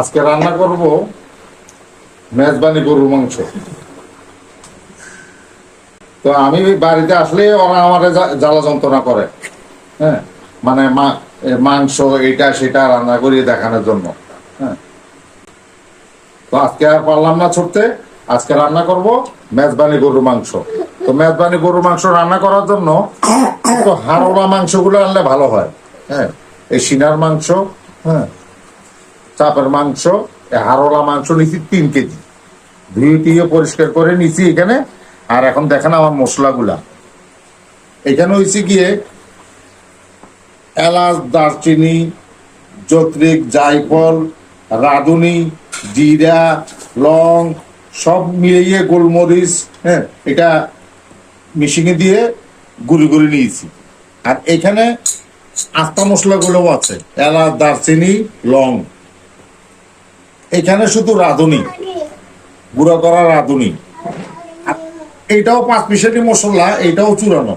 আজকে রান্না করব মেজবানি গরুর মাংস। তো আমি বাড়িতে আসলে ওরা আমার জ্বালা যন্ত্রণা করে। হ্যাঁ? মানে মাংস এটা সেটা রান্না করিয়ে দেখানোর জন্য। হ্যাঁ? তো আজকে আর পারলাম না ছুটতে। আজকে রান্না করব মেজবানি গরুর মাংস। তো মেজবানি গরুর মাংস রান্না করার জন্য তো হাড়োলা মাংসগুলো আনলে ভালো হয়। হ্যাঁ? এই সিনার মাংস হ্যাঁ? চাপের মাংস হাড়োলা মাংস নিচ্ছি তিন কেজি। ধুয়ে টুয়ে পরিষ্কার করে নিছি এখানে। আর এখন দেখেন আমার মশলাগুলা। এখানে হয়েছে গিয়ে এলাচ, দারচিনি, যত্রিক, জায়ফল, রাঁধুনি, জিরা, লং, সব মিলিয়ে গোলমরিচ হ্যাঁ এটা মিশিয়ে দিয়ে গুঁড়ি গুঁড়ি নিয়েছি। আর এখানে আস্তা মশলাগুলোও আছে, এলাচ, দারচিনি, লং। এখানে শুধু রাঁধুনি। গুঁড়া করা রাঁধুনি। এটাও পাঁচ মিশালি মশলা, এটাও চুরানো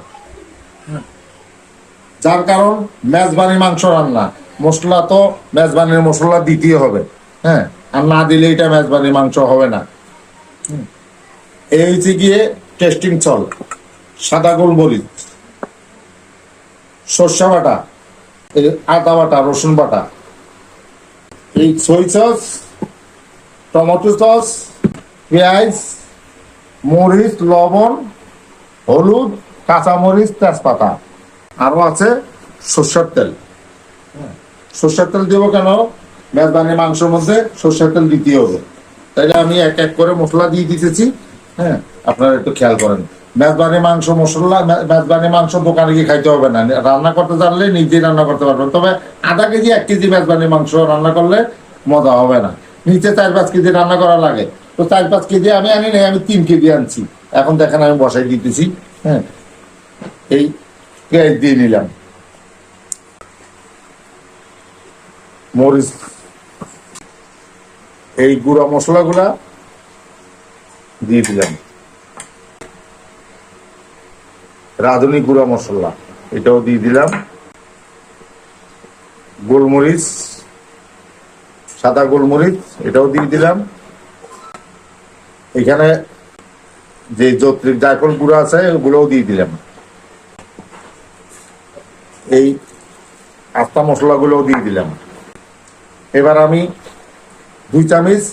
যার কারণ মেজবানি মাংস রান্না। মশলা তো মেজবানির মশলা দিতেই হবে হ্যাঁ? আর না দিলে এটা মেজবানি মাংস হবে না। এই হচ্ছে গিয়ে টেস্টিং চল। সাদা গোলমরিচ, সর্ষা বাটা আদা বাটা, রসুন বাটা। এই সই সস টমেটো সস পেঁয়াজ মরিচ লবণ হলুদ কাঁচামরিচ তেজপাতা। আরও আছে সর্ষের তেল। হ্যাঁ, সর্ষের তেল দেবো কেন? মেজবানি মাংসের মধ্যে সর্ষের তেল দিতে হবে। তাইলে আমি এক এক করে মশলা দিয়ে দিতেছি। হ্যাঁ আপনারা একটু খেয়াল করেন। মেজবানি মাংস মশলা মেজবানি মাংস দোকানে গিয়ে খাইতে হবে না। রান্না করতে জানলে নিজেই রান্না করতে পারবেন। তবে আধা কেজি এক কেজি মেজবানি মাংস রান্না করলে মজা হবে না। নিচে চার পাঁচ কেজি রান্না করা লাগে। তো চার পাঁচ কেজি আমি আনি নাই, আমি তিন কেজি আনছি। এখন দেখেন আমি বসাই দিতেছি হ্যাঁ। এই দিয়ে নিলাম। মরিচ, এই গুঁড়া মশলাগুলা দিয়ে দিলাম। রাঁধুনি গুঁড়া মশলা, এটাও দিয়ে দিলাম। গোলমরিচ সাদা গোলমরিচ, এটাও দিয়ে দিলাম। এখানে যে যৌত্রিক জায়ফল গুঁড়ো আছে, ওগুলোও দিয়ে দিলাম। এই আস্তা মশলাগুলোও দিয়ে দিলাম। এবার আমি দুই চামচ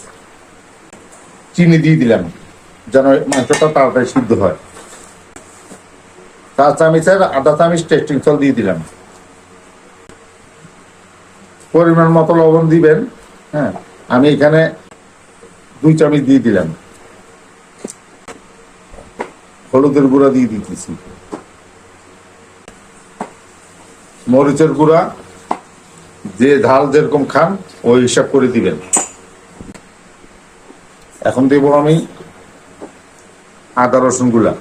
চিনি দিয়ে দিলাম, যেন মাংসটা তাড়াতাড়ি সিদ্ধ হয়। চার চামচের আধা চামচ টেস্টিং সল দিয়ে দিলাম। পরিমাণ মতো লবণ দিবেন। হ্যাঁ আমি এখানে দুই চামচ দিয়ে দিলাম। হলুদের গুঁড়া দিয়ে দিতেছি। মরিচের গুঁড়া যে ঝাল যেরকম খান, ওই হিসাব করে দিবেন। এখন দেব আমি আদা রসুনগুলা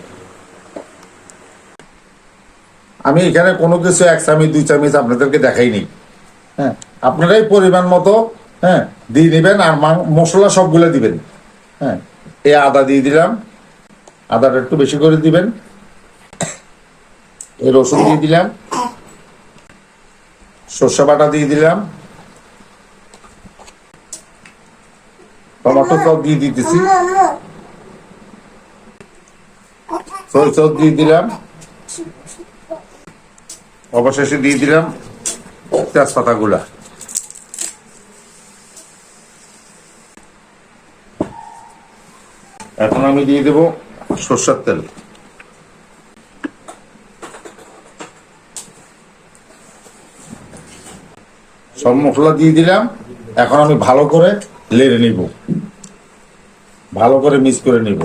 আমি এখানে কোনো কিছু এক চামচ, দুই চামচ আপনাদেরকে দেখাই নেই হ্যাঁ আপনারাই পরিমাণ মতো হ্যাঁ দিয়ে নেবেন আর মশলা সবগুলা দিবেন। হ্যাঁ এই আদা দিয়ে দিলাম। আদাটা একটু বেশি করে দিবেন। এই রসুন দিয়ে দিলাম। সর্ষে বাটা দিয়ে দিলাম। টমেটো সস দিয়ে দিতেছি। সই সস দিয়ে দিলাম। অবশেষে দিয়ে দিলাম তেজপাতা গুলা এখন আমি দিয়ে দেব সর্ষের তেল। সব মশলা দিয়ে দিলাম। এখন আমি ভালো করে লেড়ে নিব। ভালো করে মিক্স করে নিব।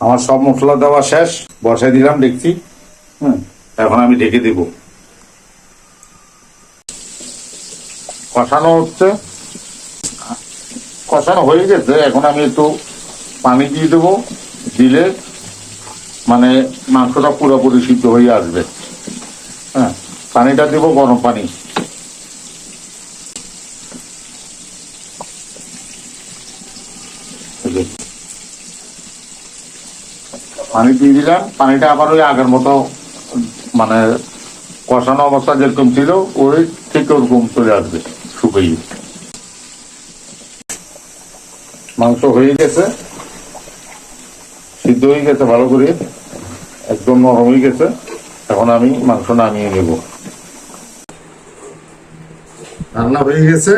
আমার সব মশলা দেওয়া শেষ। বসাই দিলাম, দেখছি। হুম, এখন আমি ঢেকে দিব। কষানো হচ্ছে। কষানো হয়ে গেছে, এখন আমি একটু পানি দিয়ে দেবো, দিলে মানে মাংসটা পুরোপুরি সিদ্ধ হয়ে আসবে। হ্যাঁ পানিটা দেবো গরম পানি। পানি দিয়ে দিলাম, পানিটা আবার ওই আগের মতো মানে কষানো অবস্থা যেরকম ছিল, ওই ঠিক ওরকম চলে আসবে। মাংস হয়ে গেছে, সিদ্ধ হয়ে গেছে ভালো করে, একদম নরম হয়ে গেছে। এখন আমি মাংস নামিয়ে নেব। রান্না হয়ে গেছে,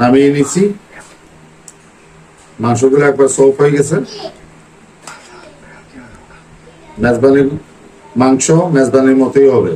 নামিয়ে নিছি। মাংসগুলো একবার সফট হয়ে গেছে। মেজবানির মাংস মেজবানির মতোই হবে।